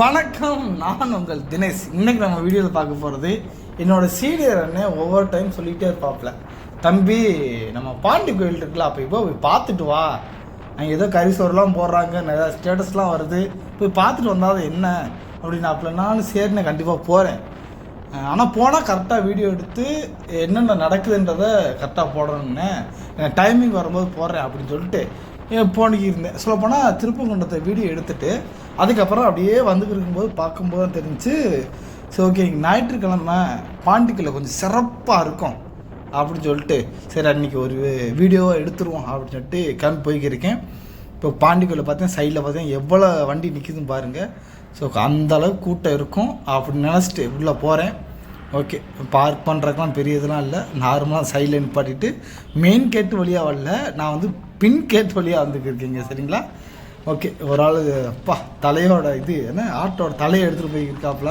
வணக்கம் நான் உங்கள் தினேஷ். இன்னைக்கு நம்ம வீடியோவில் பார்க்க போகிறது என்னோடய சீனியர் அண்ணன் ஒவ்வொரு டைம் சொல்லிகிட்டே இருப்பாப்ல. தம்பி நம்ம பாண்டி கோயில் இருக்குல்ல அப்போ இப்போ போய் பார்த்துட்டு வா. அங்கே ஏதோ கறி சோறுலாம் போடுறாங்க நிறையா ஸ்டேட்டஸ்லாம் வருது. போய் பார்த்துட்டு வந்தால் என்ன அப்படின்னு நானும் சரிண்ணே கண்டிப்பாக போகிறேன் ஆனால் போனால் கரெக்டாக வீடியோ எடுத்து என்னென்ன நடக்குதுன்றதை கரெக்டாக போடணுன்னு டைமிங் வரும்போது போடுறேன் அப்படின்னு சொல்லிட்டு போனிக்கு இருந்தேன் சொல்ல போனால் திருப்பங்குன்றத்தை வீடியோ எடுத்துகிட்டு அதுக்கப்புறம் அப்படியே வந்துட்டு இருக்கும்போது பார்க்கும்போது தான் தெரிஞ்சு சரி ஓகே ஞாயிற்றுக்கிழமை பாண்டிக்கில் கொஞ்சம் சிறப்பாக இருக்கும் அப்படின்னு சொல்லிட்டு சரி அன்றைக்கி ஒரு வீடியோவாக எடுத்துருவோம் அப்படின்னு சொல்லிட்டு கிளம்பி போய்க்கிருக்கேன். இப்போ பாண்டிக்கோயில் பார்த்தேன் சைடில் பார்த்தேன் எவ்வளோ வண்டி நிற்கிதுன்னு பாருங்கள் ஸோ அந்த அளவுக்கு கூட்டம் இருக்கும் அப்படின்னு நினச்சிட்டு உள்ளே போகிறேன் ஓகே பார்க் பண்ணுறதுக்கெலாம் பெரிய இதெல்லாம் இல்லை. நார்மலாக சைடில் நிப்பாட்டிட்டு மெயின் கேட் வழியாக வரல. நான் வந்து பின் கேட் வழியாக வந்துக்கிருக்கீங்க சரிங்களா? ஓகே ஒரு ஆள் அப்பா தலையோட இது என்ன ஆட்டோட தலையை எடுத்துகிட்டு போயிருக்காப்புல.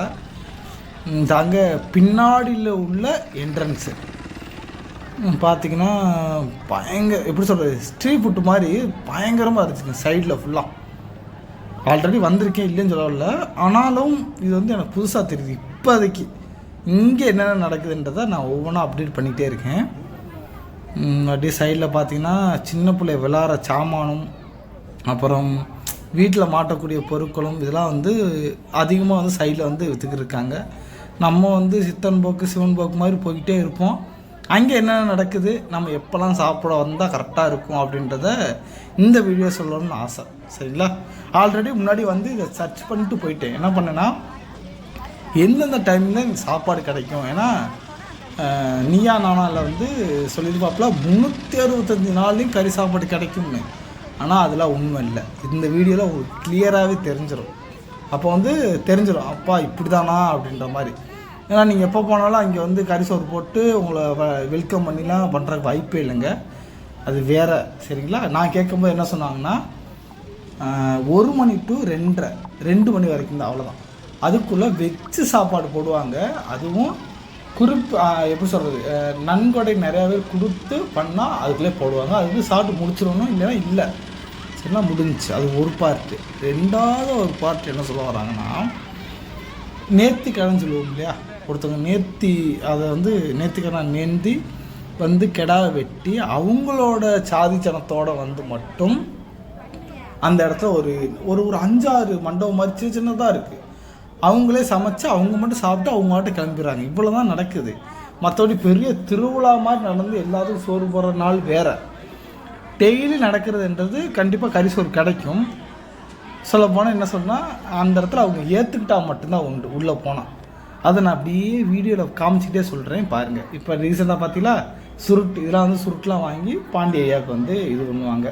தாங்க பின்னாடியில் உள்ள என்ட்ரன்ஸு பார்த்தீங்கன்னா பயங்கர எப்படி சொல்கிறது ஸ்ட்ரீட் ஃபுட்டு மாதிரி பயங்கரமாக இருந்துச்சுங்க சைடில் ஃபுல்லாக ஆல்ரெடி வந்திருக்கேன் இல்லைன்னு சொல்லல ஆனாலும் இது வந்து எனக்கு புதுசாக தெரியுது. இப்போதைக்கு இங்கே என்னென்ன நடக்குதுன்றதை நான் ஒவ்வொன்றா அப்டேட் பண்ணிகிட்டே இருக்கேன். அப்படியே சைடில் பார்த்தீங்கன்னா சின்ன பிள்ளை விளாட்ற சாமானும் அப்புறம் வீட்டில் மாட்டக்கூடிய பொருட்களும் இதெல்லாம் வந்து அதிகமாக வந்து சைடில் வந்து விற்றுக்கிருக்காங்க நம்ம வந்து சித்தன் போக்கு சிவன் போக்கு மாதிரி போய்கிட்டே இருப்போம். அங்கே என்னென்ன நடக்குது நம்ம எப்போல்லாம் சாப்பிட வந்தால் கரெக்டாக இருக்கும் அப்படின்றத இந்த வீடியோ சொல்லணும்னு ஆசை. சரிங்களா? ஆல்ரெடி முன்னாடி வந்து இதை சர்ச் பண்ணிட்டு போயிட்டேன். என்ன பண்ணேன்னா எந்தெந்த டைமில் எனக்கு சாப்பாடு கிடைக்கும்? ஏன்னா நீயா நானாவில் வந்து சொல்லியிருப்பாப்பில் முந்நூற்றி அறுபத்தஞ்சு நாள்லேயும் கறி சாப்பாடு கிடைக்கும்னு. ஆனால் அதெல்லாம் உண்மை இல்லை. இந்த வீடியோவில் உங்களுக்கு கிளியராகவே தெரிஞ்சிடும் அப்போ வந்து தெரிஞ்சிடும் அப்பா இப்படி தானா அப்படின்ற மாதிரி. ஏன்னா நீங்கள் எப்போ போனாலும் அங்கே வந்து கறி சோறு போட்டு உங்களை வெல்கம் பண்ணிலாம் பண்ணுறதுக்கு வாய்ப்பே இல்லைங்க. அது வேற. சரிங்களா? நான் கேட்கும்போது என்ன சொன்னாங்கன்னா ஒரு மணி டு ரெண்டரை ரெண்டு மணி வரைக்கும் தான் அவ்வளோதான் அதுக்குள்ளே வச்சு சாப்பாடு போடுவாங்க. அதுவும் குறிப்பு எப்படி சொல்கிறது நன்கொடை நிறையா பேர் கொடுத்து பண்ணால் அதுக்குள்ளே போடுவாங்க. அது வந்து சாப்பிட்டு முடிச்சிடணும் இல்லைன்னா இல்லை. சரிங்களா முடிஞ்சுச்சு. அது ஒரு பார்ட்டு ரெண்டாவது ஒரு பார்ட் என்ன சொல்ல வராங்கன்னா நேர்த்தி கடன் சொல்லுவோம் இல்லையா? ஒருத்தவங்க நேர்த்தி அதை வந்து நேர்த்திக்கடன் நேர்த்தி வந்து கெடா வெட்டி அவங்களோட சாதி ஜனத்தோடு வந்து மட்டும் அந்த இடத்துல ஒரு ஒரு ஒரு அஞ்சாறு மண்டபம் மாதிரி சின்ன சின்னதாக இருக்குது அவங்களே சமைச்சு அவங்க மட்டும் சாப்பிட்டு அவங்க மட்டும் கிளம்பிடுறாங்க. இவ்வளோ தான் நடக்குது. மற்றபடி பெரிய திருவிழா மாதிரி நடந்து எல்லாத்துக்கும் சோறு போடுற நாள் வேறு. டெய்லி நடக்கிறதுன்றது கண்டிப்பாக கறி சோறு கிடைக்கும். சொல்ல போனால் என்ன சொன்னால் அந்த இடத்துல அவங்க ஏற்றுக்கிட்டா மட்டும்தான் உண்டு உள்ளே போனால் அதை நான் அப்படியே வீடியோவில் காமிச்சிக்கிட்டே சொல்கிறேன் பாருங்கள் இப்போ ரீசெண்டாக பார்த்தீங்களா சுருட்டு இதெல்லாம் வந்து சுருட்டுலாம் வாங்கி பாண்டிய ஐயாவுக்கு வந்து இது பண்ணுவாங்க.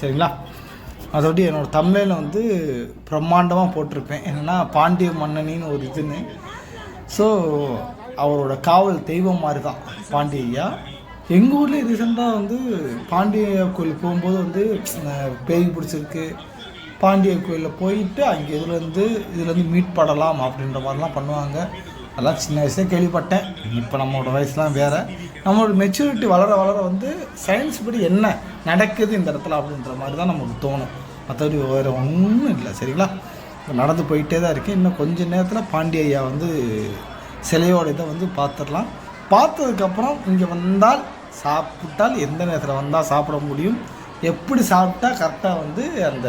சரிங்களா? அதோட என்னோடய தமிழில் வந்து பிரம்மாண்டமாக போட்டிருப்பேன். என்னென்னா பாண்டிய மன்னனின்னு ஒரு இதுன்னு. ஸோ அவரோட காவல் தெய்வம் மாதிரி தான் பாண்டிய ஐயா. எங்கள் ஊரில் ரீசெண்டாக வந்து பாண்டிய கோயில் போகும்போது வந்து பேய் பிடிச்சிருக்கு. பாண்டிய கோயிலில் போயிட்டு அங்கே இதுலேருந்து இதுலேருந்து மீட் படலாம் அப்படின்ற மாதிரிலாம் பண்ணுவாங்க. அதெல்லாம் சின்ன வயசுலேயே கேள்விப்பட்டேன். இப்போ நம்மளோட வயசுலாம் வேறு. நம்மளோட மெச்சூரிட்டி வளர வளர வந்து சயின்ஸ் படி என்ன நடக்குது இந்த இடத்துல அப்படின்ற மாதிரி தான் நமக்கு தோணும். மற்றபடி வேறு ஒன்றும் இல்லை சரிங்களா? நடந்து போயிட்டே தான் இருக்குது இன்னும் கொஞ்ச நேரத்தில் பாண்டிய ஐயா வந்து சிலையோட இதை வந்து பார்த்துடலாம் பார்த்ததுக்கப்புறம் இங்கே வந்தால் சாப்பிட்டால் எந்த நேரத்தில் வந்தால் சாப்பிட முடியும்? எப்படி சாப்பிட்டா கரெக்டாக வந்து அந்த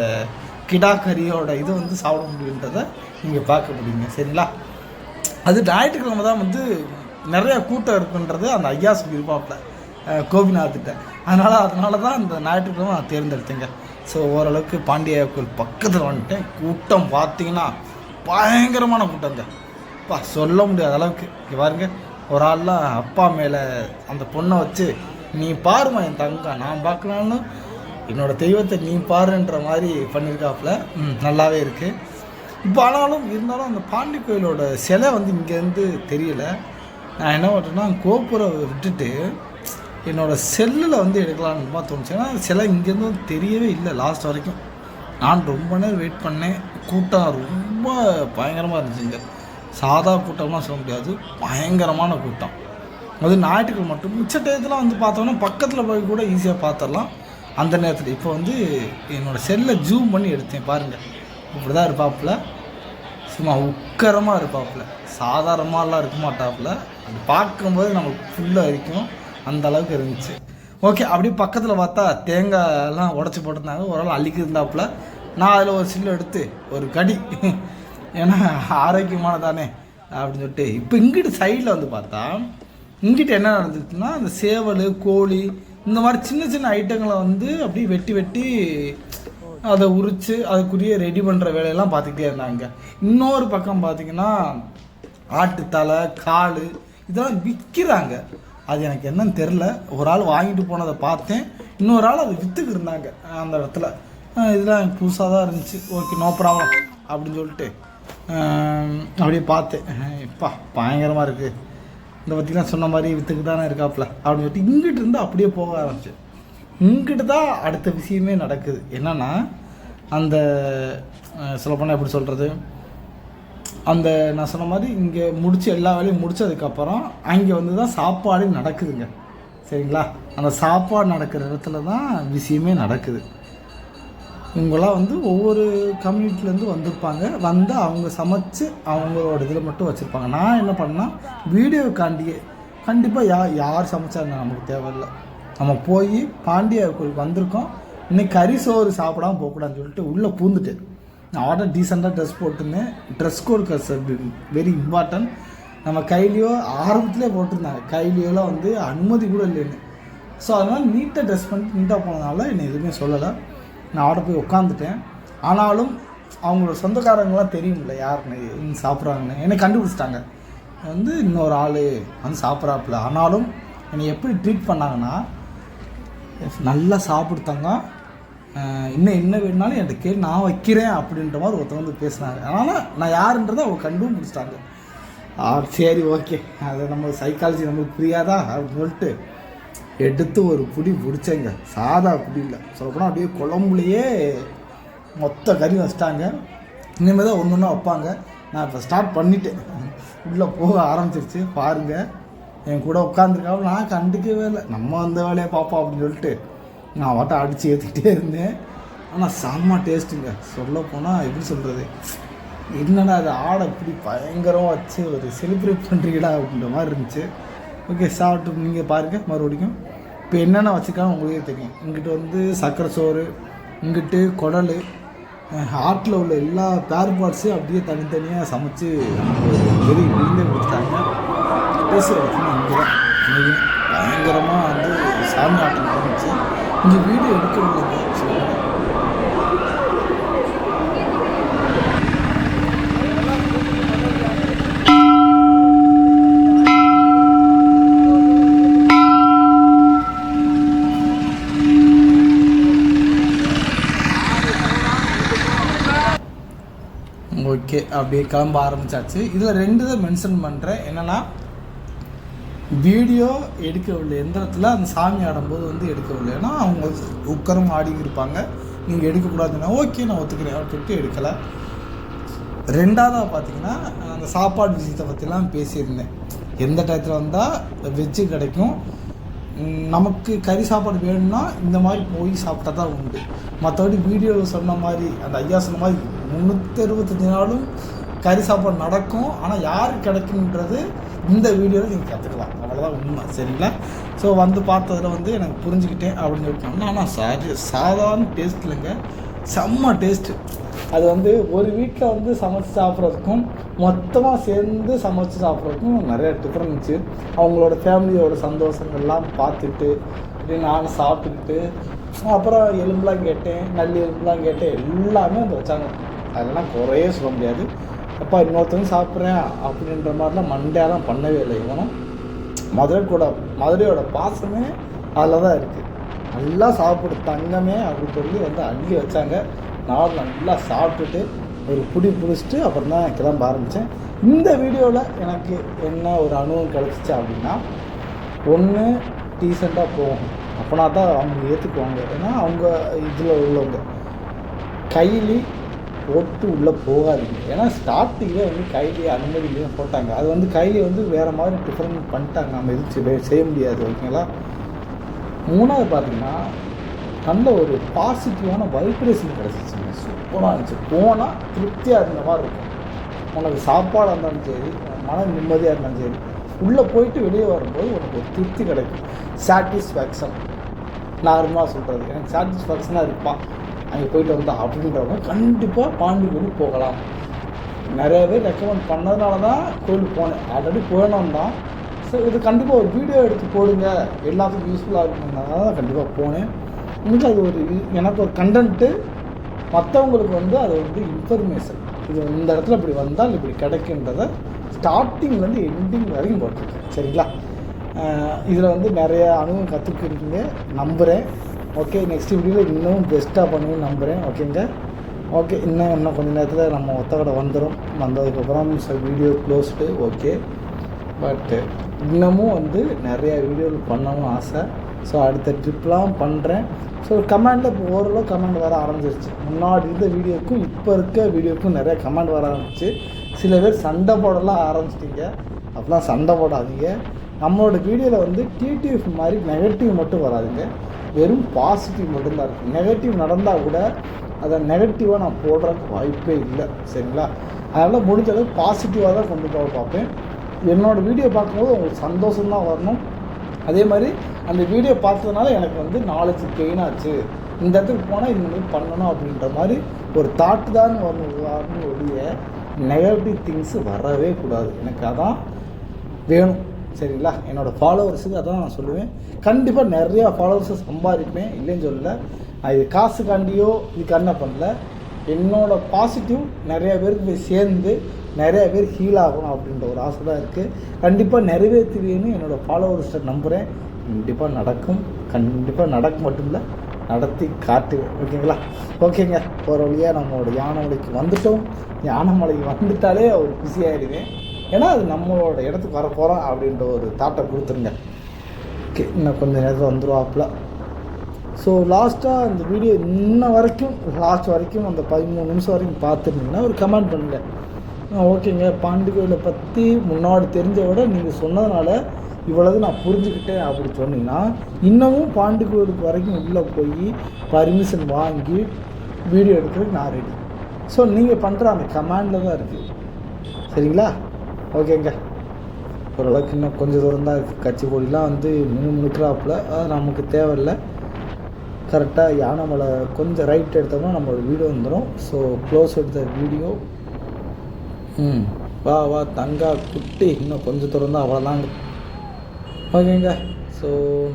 கிடா கறியோட இது வந்து சாப்பிட முடியுன்றதை நீங்கள் பார்க்க முடியுங்க சரிங்களா? அது ஞாயிற்றுக்கிழமை தான் வந்து நிறைய கூட்டம் இருக்குன்றது அந்த ஐயா சொல்லியிருப்பாப்பில். அஹ், அதனால் அதனால தான் அந்த ஞாயிற்றுக்கிழமை நான் தேர்ந்தெடுத்தேங்க. ஸோ ஓரளவுக்கு பாண்டிய கோயில் பக்கத்தில் வந்துட்டேன். கூட்டம் பார்த்தீங்கன்னா பயங்கரமான கூட்டங்க அப்பா சொல்ல முடியாத அளவுக்கு. இங்கே பாருங்க ஒரு ஆள்லாம் அப்பா மேலே அந்த பொண்ணை வச்சு நீ பாருமா என் தங்கம் நான் பார்க்கலான்னு என்னோட தெய்வத்தை நீ பாருன்ற மாதிரி பண்ணியிருக்காப்புல நல்லாவே இருக்குது இப்போ ஆனாலும் இருந்தாலும் அந்த பாண்டி கோயிலோட சிலை வந்து இங்கேருந்து தெரியல. நான் என்ன பண்ணுறேன்னா கோபுரம் விட்டுட்டு என்னோடய செல்லில் வந்து எடுக்கலான்னு தோணுச்சு. ஏன்னா சிலை இங்கேருந்து தெரியவே இல்லை லாஸ்ட் வரைக்கும். நான் ரொம்ப நேரம் வெயிட் பண்ணேன். கூட்டம் ரொம்ப பயங்கரமாக இருந்துச்சுங்க சாதா கூட்டம்லாம் சொல்ல முடியாது. பயங்கரமான கூட்டம். அது ஞாயிற்றுக்கிழமை மட்டும். மிச்ச டயத்தில் வந்து பார்த்தோன்னா பக்கத்தில் போய் கூட ஈஸியாக பார்த்துடலாம் அந்த நேரத்தில். இப்போ வந்து என்னோடய செல்லை ஜூம் பண்ணி எடுத்தேன் பாருங்கள் இப்படி தான் இருப்பாப்புல. சும்மா உக்கரமாக இருப்பாப்புல. சாதாரணமாலாம் இருக்க மாட்டாப்புல. அது பார்க்கும்போது நமக்கு ஃபுல்லாக இருக்கும் அந்த அளவுக்கு இருந்துச்சு. ஓகே அப்படியே பக்கத்தில் பார்த்தா தேங்காய்லாம் உடச்சி போட்டிருந்தாங்க. ஒரு ஆள் அள்ளிக்கு இருந்தாப்புல நான் அதில் ஒரு சில்லு எடுத்து ஒரு கடி. ஏன்னா ஆரோக்கியமானதானே அப்படின்னு சொல்லிட்டு. இப்போ இங்கிட்டு சைடில் வந்து பார்த்தா இங்கிட்டு என்ன நடந்துச்சுன்னா அந்த சேவல் கோழி இந்த மாதிரி சின்ன சின்ன ஐட்டங்களை வந்து அப்படியே வெட்டி வெட்டி அதை உரித்து அதுக்குரிய ரெடி பண்ணுற வேலையெல்லாம் பார்த்துக்கிட்டே இருந்தாங்க. இன்னொரு பக்கம் பார்த்தீங்கன்னா ஆட்டுத்தலை கால் இதெல்லாம் விற்கிறாங்க. அது எனக்கு என்னன்னு தெரில ஒரு ஆள் வாங்கிட்டு போனதை பார்த்தேன். இன்னொரு ஆள் அதை விற்றுக்கு இருந்தாங்க அந்த இடத்துல. இதெல்லாம் எனக்கு புதுசாக தான் இருந்துச்சு. ஓகே நோ ப்ராப்ளம் அப்படின்னு சொல்லிட்டு அப்படியே பார்த்தேன். இப்பா பயங்கரமாக இருக்குது இந்த பற்றிலாம் சொன்ன மாதிரி விற்றுக்கு தானே இருக்காப்புல அப்படின்னு சொல்லிட்டு இங்கிட்டு இருந்து அப்படியே போக ஆரம்பிச்சு இங்கிட்டு தான் அடுத்த விஷயமே நடக்குது. என்னென்னா அந்த சொல்லப்போனால் எப்படி சொல்கிறது அந்த நான் சொன்ன மாதிரி இங்கே முடித்து எல்லா வேலையும் முடிச்சதுக்கப்புறம் அங்கே வந்து தான் சாப்பாடு நடக்குதுங்க. சரிங்களா? அந்த சாப்பாடு நடக்கிற இடத்துல தான் விஷயமே நடக்குது. இவங்களாம் வந்து ஒவ்வொரு கம்யூனிட்டிலேருந்து வந்திருப்பாங்க. வந்து அவங்க சமைச்சு அவங்களோட இதில் மட்டும் வச்சுருப்பாங்க. நான் என்ன பண்ணால் வீடியோக்காண்டியே கண்டிப்பாக யா யார் சமைச்சாங்க நமக்கு தேவையில்லை. நம்ம போய் பாண்டிய கோயிலுக்கு வந்திருக்கோம். இன்னைக்கு கறி சோறு சாப்பிடாம போகக்கூடாதுன்னு சொல்லிட்டு உள்ளே பூந்துட்டேன். நான் ஆர்டர் டீசெண்டாக ட்ரெஸ் போட்டிருந்தேன். ட்ரெஸ் கோட் வெரி இம்பார்ட்டன்ட் நம்ம கையிலையோ ஆரம்பத்துலேயே போட்டிருந்தாங்க. கையிலையோலாம் வந்து அனுமதி கூட இல்லைன்னு. ஸோ அதனால் நீட்டாக ட்ரெஸ் பண்ணிட்டு நீட்டாக போனதுனால என்னை எதுவுமே சொல்லலை. நான் ஆர்டர் போய் உட்காந்துட்டேன் ஆனாலும் அவங்களோட சொந்தக்காரங்களாம் தெரியும்ல யாருன்னு சாப்பிட்றாங்கன்னு. என்னை கண்டுபிடிச்சிட்டாங்க. வந்து இன்னொரு ஆள் வந்து சாப்பிட்றாப்புல. ஆனாலும் என்னை எப்படி ட்ரீட் பண்ணாங்கன்னா நல்லா சாப்பிடுத்தாங்க இன்னும் என்ன வேணுனாலும் என்கிட்ட கேள்வி நான் வைக்கிறேன் அப்படின்ற மாதிரி ஒருத்தவங்க வந்து பேசினாங்க அதனால் நான் யாருன்றதை அவங்க கண்டும் பிடிச்சிட்டாங்க ஆ சரி ஓகே. அது நம்ம சைக்காலஜி நம்மளுக்கு புரியாதா? அப்படின்னு சொல்லிட்டு எடுத்து ஒரு புடி பிடிச்சேங்க சாதா புடி இல்லை. சொல்லப்போனால் அப்படியே குழம்புலையே மொத்த கறி வச்சிட்டாங்க. இனிமேல் தான் ஒன்று ஒன்றா வைப்பாங்க. நான் இப்போ ஸ்டார்ட் பண்ணிட்டேன். உள்ளே போக ஆரம்பிச்சிருச்சு. பாருங்கள் என் கூட உட்காந்துருக்காவும் நான் கண்டுக்கவே இல்லை. நம்ம அந்த வேலையை பார்ப்போம் அப்படின்னு சொல்லிட்டு நான் வாட்டை அடித்து ஏற்றிக்கிட்டே இருந்தேன். ஆனால் செம்ம டேஸ்ட்டுங்க. சொல்ல போனால் எப்படி சொல்கிறது என்னடா அது ஆடை இப்படி பயங்கரமாக வச்சு ஒரு செலிப்ரேட் பண்ணுறீங்களா அப்படின்ற மாதிரி இருந்துச்சு. ஓகே சாப்பிட்டு நீங்கள் பாருங்கள் மறுபடியும். இப்போ என்னென்ன வச்சுருக்காங்க உங்களுக்கே தெரியும். இங்கிட்டு வந்து சக்கரை சோறு இங்கிட்டு குடல் ஹார்ட்டில் உள்ள எல்லா பேர் பார்ட்ஸையும் அப்படியே தனித்தனியாக சமைச்சு வெளியே விழுந்தே கொடுத்துட்டாங்க பேச இங்கே தான் பயங்கரமாக வந்து சாமி ஆட்டம் ஆரம்பிச்சு இங்கே வீடியோ எடுக்கிறவங்க ஓகே அப்படியே கிளம்ப ஆரம்பிச்சாச்சு. இதில் ரெண்டு தான் மென்ஷன் பண்ணுறேன் என்னென்னா வீடியோ எடுக்கவில்லை. எந்திரத்தில் அந்த சாமி ஆடும்போது வந்து எடுக்கவில்லை. ஏன்னா அவங்க உட்காரம் ஆடி இருப்பாங்க. நீங்கள் எடுக்கக்கூடாதுன்னா ஓகே நான் ஒத்துக்கிறேன் அப்படின்னு எடுக்கலை. ரெண்டாவதாக பார்த்தீங்கன்னா அந்த சாப்பாடு விஷயத்தை பற்றிலாம் பேசியிருந்தேன். எந்த டயத்தில் வந்தால் வெஜ்ஜு கிடைக்கும். நமக்கு கறி சாப்பாடு வேணும்னா இந்த மாதிரி போய் சாப்பிட்டா தான் உண்டு. மற்றபடி வீடியோவில் சொன்ன மாதிரி அந்த ஐயா சொன்ன மாதிரி முந்நூற்றி அறுபத்தஞ்சு நாளும் கறி சாப்பாடு நடக்கும் ஆனால் யார் கிடைக்குன்றது இந்த வீடியோவில் நீங்கள் கற்றுக்கலாம் அவ்வளோதான் உண்மை. சரிங்களா? ஸோ வந்து பார்த்ததுல வந்து எனக்கு புரிஞ்சுக்கிட்டேன் அப்படின்னு சொல்லிட்டோம்னா ஆனால் சாரி சாதாரண டேஸ்ட் இல்லைங்க. செம்ம டேஸ்ட்டு அது வந்து ஒரு வீட்டில் வந்து சமைச்சு சாப்பிட்றதுக்கும் மொத்தமாக சேர்ந்து சமைச்சு சாப்பிட்றதுக்கும் நிறைய டிஃப்ரெண்ட் இருந்துச்சு. அவங்களோட ஃபேமிலியோட சந்தோஷங்கள்லாம் பார்த்துட்டு இப்படி நானும் சாப்பிட்டுக்கிட்டு அப்புறம் எலும்புலாம் கேட்டேன் நல்லி எலும்புலாம் கேட்டேன் எல்லாமே வந்து வச்சாங்க. அதெல்லாம் குறையே சொல்ல முடியாது. அப்பா இன்னொருத்தவங்க சாப்பிட்றேன் அப்படின்ற மாதிரிலாம் மண்டையெல்லாம் பண்ணவே இல்லை. இவனும் மதுரை கூட மதுரையோட பாசமே அதில் தான் இருக்குது நல்லா சாப்பிடு தங்கமே அப்படின்னு சொல்லி வந்து அள்ளி வச்சாங்க. நான் நல்லா சாப்பிட்டுட்டு ஒரு புடி பிடிச்சிட்டு அப்புறம் தான் கிளம்ப ஆரம்பித்தேன் இந்த வீடியோவில் எனக்கு என்ன ஒரு அனுபவம் கிடச்சிச்சு அப்படின்னா ஒன்று டீசெண்டாக போகும். அப்போனா தான் அவங்க ஏற்றுக்குவாங்க ஏன்னா அவங்க இதில் உள்ளவங்க. கைலி போட்டு உள்ளே போகாதீங்க. ஏன்னா ஸ்டார்டிங்கே வந்து கைலி அனுமதியிலையும் போட்டாங்க. அது வந்து கைலி வந்து வேறு மாதிரி டிஃப்ரெண்ட் பண்ணிட்டாங்க. நம்ம எதுவும் செய்ய- செய்ய முடியாது ஓகேங்களா? மூணாவது பார்த்தீங்கன்னா நல்ல ஒரு பாசிட்டிவான வைப்ரேஷன் கிடச்சிச்சுங்க. சூப்பராக இருந்துச்சு. போனால் திருப்தியாக இருந்த மாதிரி இருக்கும். உனக்கு சாப்பாடாக இருந்தாலும் சரி மன நிம்மதியாக இருந்தாலும் சரி உள்ளே போயிட்டு வெளியே வரும்போது உனக்கு ஒரு திருப்தி கிடைக்கும். சாட்டிஸ்ஃபேக்ஷன் நார்மலாக சொல்கிறது எனக்கு சாட்டிஸ்ஃபேக்ஷனாக இருப்பான் அங்கே போயிட்டு வந்தோம் அப்படின்றவங்க கண்டிப்பாக பாண்டிச்சேரி போகலாம். நிறைய பேர் ரெக்கமெண்ட் பண்ணதுனால தான் கோயிலுக்கு போனேன். ஆல்ரெடி போனோம் தான். ஸோ இது கண்டிப்பாக ஒரு வீடியோ எடுத்து போடுங்க. எல்லாத்துக்கும் யூஸ்ஃபுல்லாக இருக்குங்கிறதுனால தான் கண்டிப்பாக போனேன். எனக்கு அது ஒரு எனக்கு ஒரு கண்டென்ட்டு மற்றவங்களுக்கு வந்து அது வந்து இன்ஃபர்மேஷன் இது இந்த இடத்துல இப்படி வந்தால் இப்படி கிடைக்குன்றத ஸ்டார்டிங்லேருந்து எண்டிங் வரைக்கும் போட்டிருக்கேன். சரிங்களா? இதில் வந்து நிறைய அனுபவம் கற்றுக்கிருக்கீங்க நம்புகிறேன் ஓகே நெக்ஸ்ட் வீடியோவில் இன்னும் பெஸ்ட்டாக பண்ணுவேன் நம்புகிறேன் ஓகேங்க ஓகே இன்னும் இன்னும் கொஞ்சம் நேரத்தில் நம்ம ஒத்தக்கடை வந்துடும் வந்ததுக்கப்புறம் வீடியோ க்ளோஸ்டு ஓகே பட்டு இன்னமும் வந்து நிறையா வீடியோவில் பண்ணணும்னு ஆசை. ஸோ அடுத்த ட்ரிப்லாம் பண்ணுறேன் ஸோ கமெண்டில் இப்போ ஓரளவு கமெண்ட் வர ஆரம்பிச்சிருச்சு. முன்னாடி இருந்த வீடியோக்கும் இப்போ இருக்க வீடியோக்கும் நிறைய கமெண்ட் வர ஆரம்பிச்சு. சில பேர் சண்டை போடலாம் ஆரம்பிச்சிட்டிங்க. அப்படிலாம் சண்டை போடாதீங்க. நம்மளோட வீடியோவில் வந்து டிடிஎஃப் மாதிரி நெகட்டிவ் மட்டும் வராதுங்க. வெறும் பாசிட்டிவ் மட்டும்தான் இருக்கும். நெகட்டிவ் நடந்தால் கூட அதை நெகட்டிவாக நான் போடுறதுக்கு வாய்ப்பே இல்லை. சரிங்களா? அதனால் முடிஞ்ச அளவுக்கு பாசிட்டிவாக தான் கொண்டு போக பார்ப்பேன். என்னோடய வீடியோ பார்க்கும்போது உங்களுக்கு சந்தோஷம்தான் வரணும். அதே மாதிரி அந்த வீடியோ பார்த்ததுனால எனக்கு வந்து நாலேஜ் கெயின் ஆச்சு. இந்த இடத்துக்கு போனால் இந்த மாதிரி பண்ணணும் அப்படின்ற மாதிரி ஒரு தாட்டு தான் வரணும் வரணும் ஒழிய நெகட்டிவ் திங்ஸ் வரவே கூடாது. எனக்கு அதான் வேணும். சரிங்களா? என்னோடய ஃபாலோவர்ஸுக்கு அதான் நான் சொல்லுவேன். கண்டிப்பாக நிறையா ஃபாலோவர்ஸை சம்பாதிப்பேன். இல்லைன்னு சொல்லலை. நான் இது காசுக்காண்டியோ இதுக்கான பண்ணல. என்னோடய பாசிட்டிவ் நிறையா பேருக்கு போய் சேர்ந்து நிறையா பேர் ஹீல் ஆகணும் அப்படின்ற ஒரு ஆசை தான் இருக்குது கண்டிப்பாக நிறைவேற்றுவேன்னு என்னோடய ஃபாலோவர்ஸை நம்புகிறேன் கண்டிப்பாக நடக்கும். கண்டிப்பாக நடக்க மட்டும் இல்லை நடத்தி காட்டுவேன். ஓகேங்களா? ஓகேங்க. ஒரு வழியாக நம்மளோட யானைமலைக்கு வந்துட்டோம் யானைமலைக்கு வந்துட்டாலே ஒரு குசியாயிடுவேன் ஏன்னா அது நம்மளோட இடத்துக்கு வர போகிறோம் அப்படின்ற ஒரு தாட்டை கொடுத்துருங்க. ஓகே இன்னும் கொஞ்சம் நேரத்தில் வந்துடுவாப்புல ஸோ லாஸ்ட்டாக அந்த வீடியோ இன்ன வரைக்கும் லாஸ்ட் வரைக்கும் அந்த பதிமூணு நிமிஷம் வரைக்கும் பார்த்துருந்தீங்கன்னா ஒரு கமெண்ட் பண்ணுங்க. ஆ, ஓகேங்க. பாண்டி கோயிலை பற்றி முன்னாடி தெரிஞ்ச விட நீங்கள் சொன்னதுனால இவ்வளவு நான் புரிஞ்சுக்கிட்டேன் அப்படி சொன்னீங்கன்னா இன்னமும் பாண்டி கோயிலுக்கு வரைக்கும் உள்ளே போய் பர்மிஷன் வாங்கி வீடியோ எடுக்கிறதுக்கு நான் ரெடி ஸோ நீங்கள் பண்ணுற அந்த கமாண்டில் தான் இருக்குது சரிங்களா? ஓகேங்க. ஓரளவுக்கு இன்னும் கொஞ்சம் தூரம் தான் இருக்குது கட்சி கொடிலாம் வந்து மினு மினுக்கிறாப்புல அது நமக்கு தேவையில்லை. கரெக்டாக யானைமலை கொஞ்சம் ரைட் எடுத்தோம்னா நம்மளோட வீடியோ வந்துடும் ஸோ க்ளோஸ் எடுத்த வீடியோ. ம் வா வா தங்கா குட்டி. இன்னும் கொஞ்சம் தூரம் தான் அவ்வளோதாங்க ஓகேங்க. ஸோ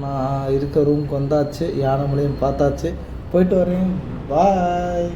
நான் இருக்க ரூமுக்கு வந்தாச்சு. யானை மலையும் பார்த்தாச்சு. போயிட்டு வரேன். பாய்